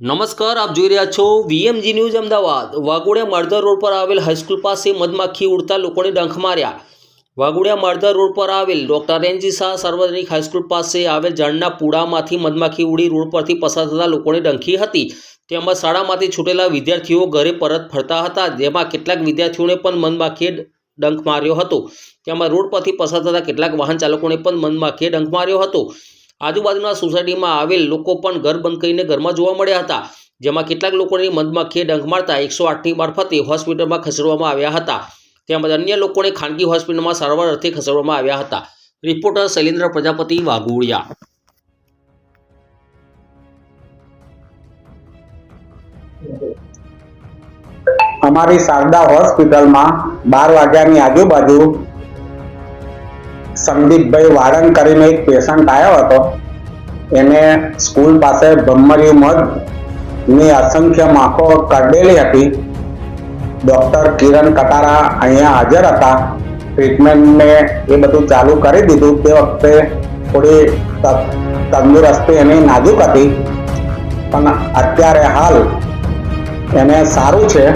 નમસ્કાર, આપ જોઈ રહ્યા છો VMG news Ahmedabad. Waghodia Maladha road પર આવેલ હાઈસ્કૂલ પાસે મધમાખી ઉડતા લોકોને ડંખ માર્યા. વાઘોડિયા માળધા રોડ પર આવેલ ડોક્ટર એનજી શાહ સાર્વજનિક હાઈસ્કૂલ પાસે આવેલ ઝાડના પૂડામાંથી મધમાખી ઉડી રોડ પરથી પસાર થતા લોકોને ડંખી હતી. તેમજ શાળામાંથી છૂટેલા વિદ્યાર્થીઓ ઘરે પરત ફરતા હતા, જેમાં કેટલાક વિદ્યાર્થીઓને પણ મધમાખીએ ડંખ માર્યો હતો. તેમાં રોડ પરથી પસાર થતા કેટલાક વાહન ચાલકોને પણ મધમાખીએ ડંખ માર્યો હતો. આજુબાજુના સોસાયટીમાં આવેલ લોકો પણ ઘર બંધ કરીને ઘરમાં જોવા મળ્યા હતા, જેમાં કેટલાક લોકોની મધમાખીએ ડંખ મારતા એકસો આઠની મારફતે હોસ્પિટલમાં ખસેડવામાં આવ્યા હતા. તેમજ અન્ય લોકોને ખાનગી હોસ્પિટલમાં સારવાર અર્થે ખસેડવામાં આવ્યા હતા. રિપોર્ટર શૈલેન્દ્ર પ્રજાપતિ વાઘોડિયા. અમારી શારદા હોસ્પિટલમાં બાર વાગ્યાની આજુબાજુ સંદીપભાઈ વાળંદ કરીને એક પેશન્ટ આવ્યો હતો. એને સ્કૂલ પાસે બ્રહ્મર્યું મધની અસંખ્ય માખો કરડેલી હતી. ડોક્ટર કિરણ કટારા અહીંયા હાજર હતા. ટ્રીટમેન્ટને એ બધું ચાલુ કરી દીધું. તે વખતે થોડી તંદુરસ્તી એની નાજુક હતી. પણ અત્યારે હાલ એને સારું છે.